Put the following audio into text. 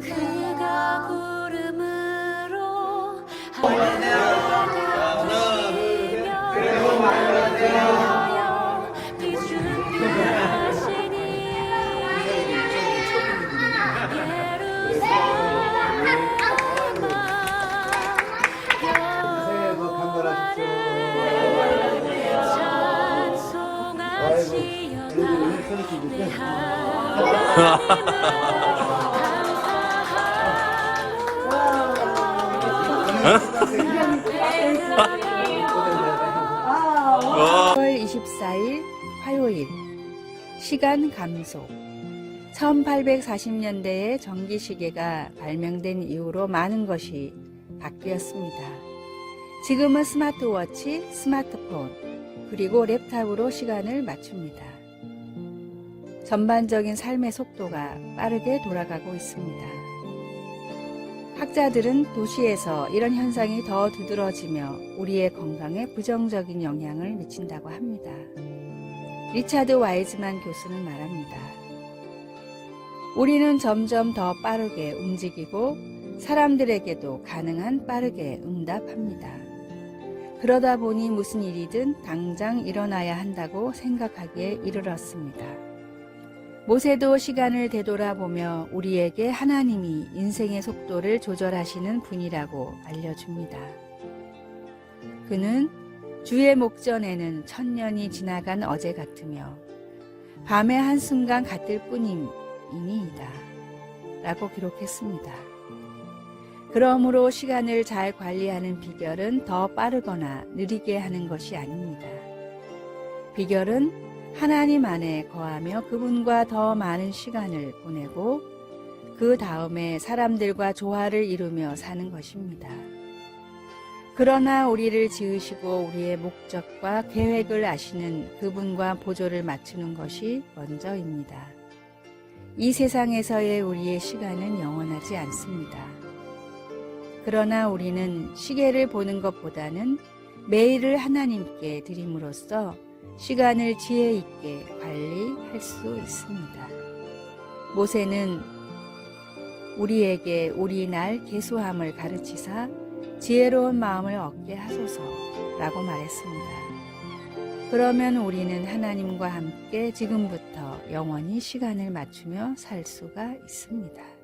그가 구름으로 하하하하하 10월 24일 화요일 시간 감소 1840년대에 전기시계가 발명된 이후로 많은 것이 바뀌었습니다. 지금은 스마트워치, 스마트폰, 그리고 랩탑으로 시간을 맞춥니다. 전반적인 삶의 속도가 빠르게 돌아가고 있습니다. 학자들은 도시에서 이런 현상이 더 두드러지며 우리의 건강에 부정적인 영향을 미친다고 합니다. 리차드 와이즈만 교수는 말합니다. 우리는 점점 더 빠르게 움직이고 사람들에게도 가능한 빠르게 응답합니다. 그러다 보니 무슨 일이든 당장 일어나야 한다고 생각하기에 이르렀습니다. 모세도 시간을 되돌아보며 우리에게 하나님이 인생의 속도를 조절하시는 분이라고 알려줍니다. 그는 주의 목전에는 천년이 지나간 어제 같으며 밤의 한순간 같을 뿐임이니이다. 라고 기록했습니다. 그러므로 시간을 잘 관리하는 비결은 더 빠르거나 느리게 하는 것이 아닙니다. 비결은 하나님 안에 거하며 그분과 더 많은 시간을 보내고 그 다음에 사람들과 조화를 이루며 사는 것입니다. 그러나 우리를 지으시고 우리의 목적과 계획을 아시는 그분과 보조를 맞추는 것이 먼저입니다. 이 세상에서의 우리의 시간은 영원하지 않습니다. 그러나 우리는 시계를 보는 것보다는 매일을 하나님께 드림으로써 시간을 지혜 있게 관리할 수 있습니다. 모세는 우리에게 우리 날 계수함을 가르치사 지혜로운 마음을 얻게 하소서라고 말했습니다. 그러면 우리는 하나님과 함께 지금부터 영원히 시간을 맞추며 살 수가 있습니다.